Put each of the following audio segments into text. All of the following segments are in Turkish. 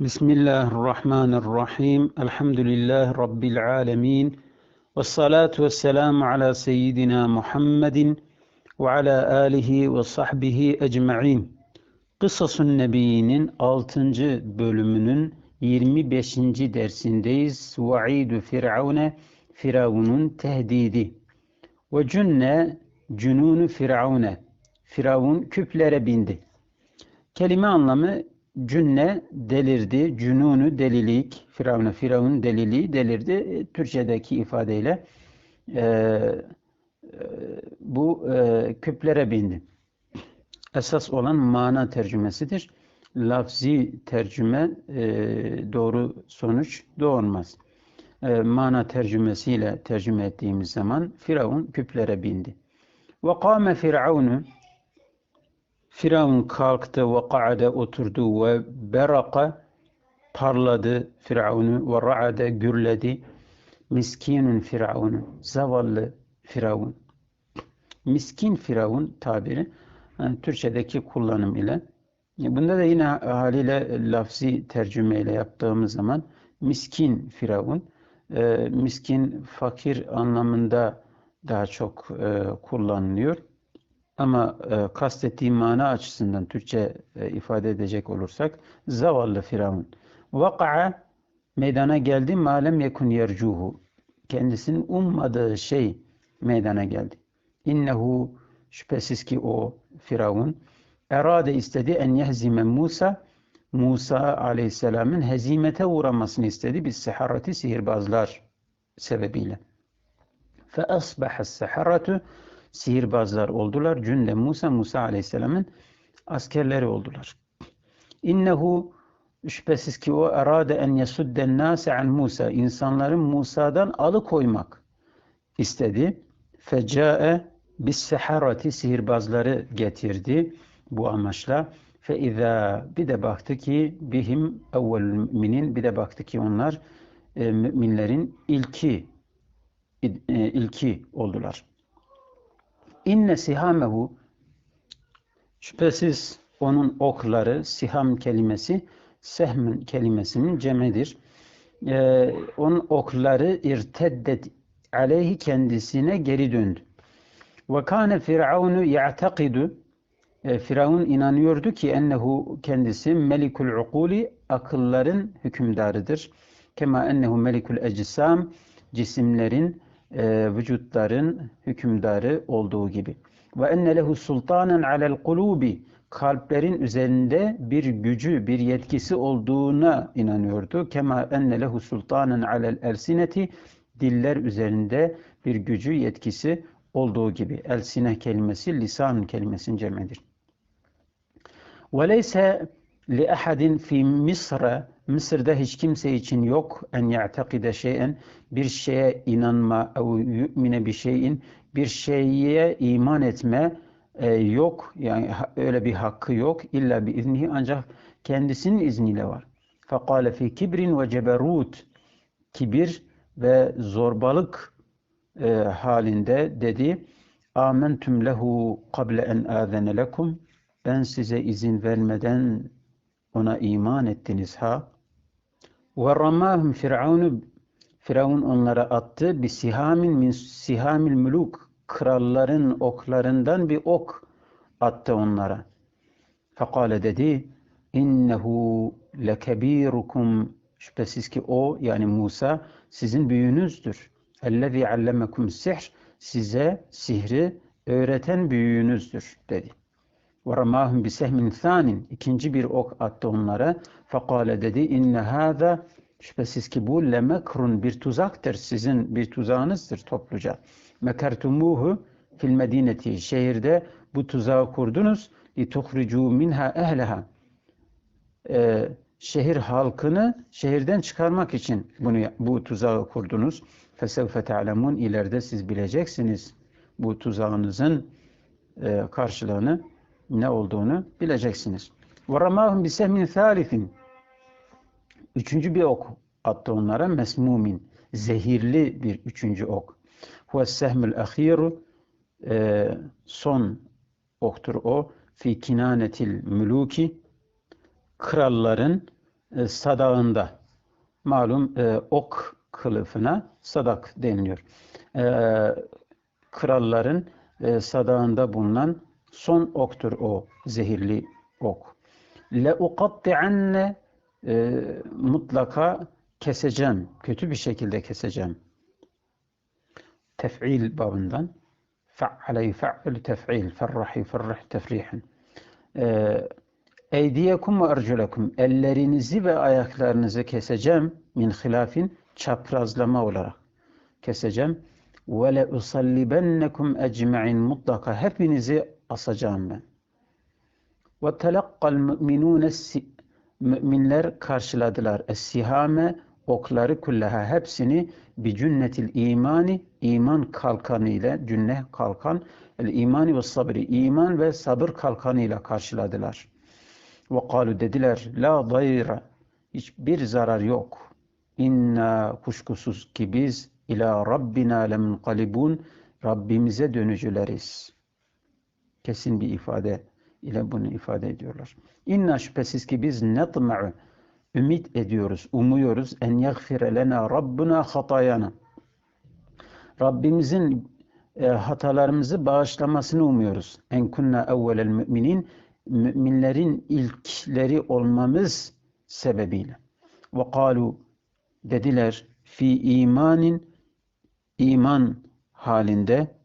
Bismillahirrahmanirrahim. Elhamdülillahi Rabbil alemin. Ve salatu ve selamu ala seyyidina Muhammedin ve ala alihi ve sahbihi ecma'in. Kısasun Nebi'nin 6. bölümünün 25. dersindeyiz. Va'idu Firavune, Firavun'un tehdidi. Ve cünne, cünunu Firavune. Firavun küplere bindi. Kelime anlamı cünne delirdi, cünunu delilik, Firavun'a Firavun deliliği delirdi. E, Türkçedeki ifadeyle e, e, bu e, küplere bindi. Esas olan mana tercümesidir. Lafzi tercüme e, doğru sonuç doğurmaz. E, mana tercümesiyle tercüme ettiğimiz zaman Firavun küplere bindi. Ve kâme Firavun kalktı ve ka'ade oturdu ve beraka parladı Firavun'u ve ra'ade gürledi. Miskinun Firavun'u zavallı Firavun. Miskin Firavun tabiri yani Türkçedeki kullanım ile bunda da yine haliyle lafzi tercümeyle yaptığımız zaman miskin Firavun e, miskin fakir anlamında daha çok e, kullanılıyor. Ama e, kastettiğim mana açısından Türkçe e, ifade edecek olursak zavallı Firavun. Vaka'a meydana geldi malem yekun yercuhu. Kendisinin ummadığı şey meydana geldi. İnnehu şüphesiz ki o Firavun erade istedi en yehzime Musa Musa aleyhisselamın hezimete uğramasını istedi biz seharati sihirbazlar sebebiyle. Fe asbaha seharatu sihirbazlar oldular. Cünde Musa, Musa Aleyhisselam'ın askerleri oldular. İnnehu şüphesiz ki o erade en yesudden nase an Musa. insanların Musa'dan alıkoymak istedi. Fecae bis seharati sihirbazları getirdi bu amaçla. Fe izâ bir de baktı ki bihim evvel müminin bir de baktı ki onlar e, müminlerin ilki e, ilki oldular. İnne sihamehu şüphesiz onun okları siham kelimesi sehmin kelimesinin cemidir. Ee, onun okları irteddet aleyhi kendisine geri döndü. Ve kâne firavunu ya'takidu e, Firavun inanıyordu ki ennehu kendisi melikul ukuli akılların hükümdarıdır. Kema ennehu melikul ecisam cisimlerin e, vücutların hükümdarı olduğu gibi. Ve enne lehu sultanen alel kulubi kalplerin üzerinde bir gücü, bir yetkisi olduğuna inanıyordu. Kema enne lehu sultanen alel elsineti diller üzerinde bir gücü, yetkisi olduğu gibi. Elsine kelimesi lisan kelimesinin cemidir. Ve leyse li ahadin fi Mısra Mısır'da hiç kimse için yok en ya'takide şeyen bir şeye inanma ev yu'mine bir şeyin bir şeye iman etme e, yok yani öyle bir hakkı yok illa bir iznihi ancak kendisinin izniyle var. Fekale fi kibrin ve ceberut kibir ve zorbalık e, halinde dedi Amentum lehu kable en azene lekum ben size izin vermeden ona iman ettiniz ha. Ve ramahum firavunu Firavun onlara attı. Bir sihamin min sihamil muluk kralların oklarından bir ok attı onlara. Fekale dedi innehu lekebirukum şüphesiz ki o yani Musa sizin büyüğünüzdür. Ellezî allemekum sihr size sihri öğreten büyüğünüzdür dedi. Ve ramahum bi sehmin thanin ikinci bir ok attı onlara. Fekale dedi inne hâzâ şüphesiz ki bu lemekrun bir tuzaktır. Sizin bir tuzağınızdır topluca. Mekertumuhu fil medineti şehirde bu tuzağı kurdunuz. Lituhricu minha ehleha ee, şehir halkını şehirden çıkarmak için bunu bu tuzağı kurdunuz. Fesevfe te'lemun ileride siz bileceksiniz bu tuzağınızın e, karşılığını ne olduğunu bileceksiniz. Bi sehmin thalithin. Üçüncü bir ok attı onlara mesmumin. Zehirli bir üçüncü ok. Sehmül ahiru e, son oktur o. Fi kinanetil muluki kralların e, sadağında. Malum e, ok kılıfına sadak deniliyor. Kralların sadağında bulunan son oktur o zehirli ok. Le uqatti'anne e, mutlaka keseceğim. Kötü bir şekilde keseceğim. Tef'il babından. Fe'ale yufe'il tef'il. Ferrah tefrihen. E, Eydiyekum ve erculekum. Ellerinizi ve ayaklarınızı keseceğim. Min hilafin çaprazlama olarak keseceğim. Ve le usallibennekum ecma'in mutlaka hepinizi asacağım ben. Ve telekkal müminune müminler karşıladılar. Es-sihame okları kullaha hepsini bi cünnetil imani iman kalkanı ile cünne kalkan el imani ve sabri iman ve sabır kalkanı ile karşıladılar. Ve kalu dediler la dayra hiçbir zarar yok. İnna kuşkusuz ki biz ila rabbina lemunqalibun Rabbimize dönücüleriz. Kesin bir ifade ile bunu ifade ediyorlar. İnna şüphesiz ki biz netma'u ümit ediyoruz, umuyoruz en yagfire lena rabbuna hatayana. Rabbimizin e, hatalarımızı bağışlamasını umuyoruz. En kunna evvelel müminin müminlerin ilkleri olmamız sebebiyle. Ve kalu dediler fi imanin iman halinde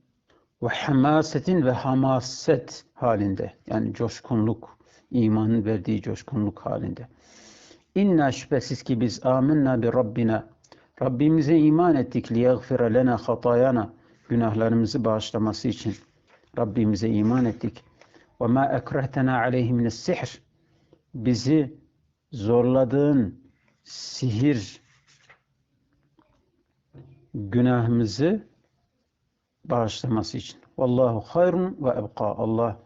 ve hamasetin ve hamaset halinde yani coşkunluk imanın verdiği coşkunluk halinde. İnna şüphesiz ki biz amenna bi Rabbina Rabbimize iman ettik liyagfira lena hatayana günahlarımızı bağışlaması için Rabbimize iman ettik. Ve ma ekrehtena aleyhi sihr bizi zorladığın sihir günahımızı bağışlaması için. Vallahu hayrun ve ebqa. Allah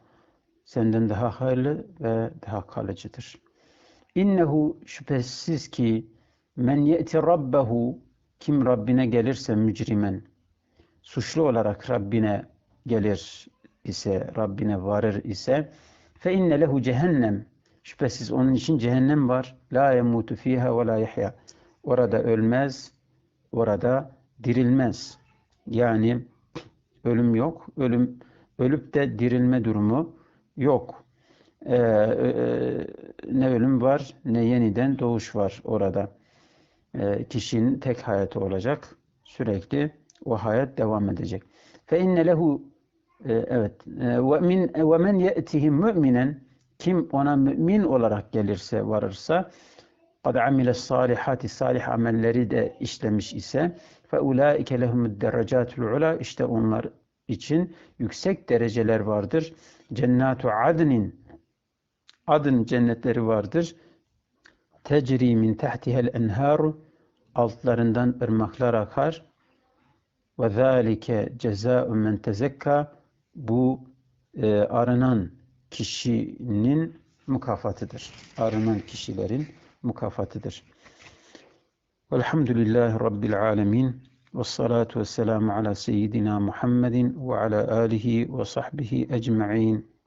senden daha hayırlı ve daha kalıcıdır. İnnehu şüphesiz ki men ye'ti rabbehu kim Rabbine gelirse mücrimen suçlu olarak Rabbine gelir ise Rabbine varır ise fe inne lehu cehennem şüphesiz onun için cehennem var la yemutu fiha ve la yahya orada ölmez orada dirilmez yani ölüm yok. Ölüm ölüp de dirilme durumu yok. Ee, e, ne ölüm var ne yeniden doğuş var orada. E, kişinin tek hayatı olacak. Sürekli o hayat devam edecek. Fe inne lehu e, evet. Ve min ve men ye'tihi mu'minen kim ona mümin olarak gelirse varırsa kad amile salihati salih amelleri de işlemiş ise ulaike lehumud derecatul ula işte onlar için yüksek dereceler vardır. Cennatu adnin adın cennetleri vardır. Tecri min tahtihel enharu altlarından ırmaklar akar. Ve zâlike cezâ'u men tezekka bu e, arınan kişinin mukafatıdır. Arınan kişilerin mukafatıdır. والحمد لله رب العالمين والصلاة والسلام على سيدنا محمد وعلى آله وصحبه أجمعين.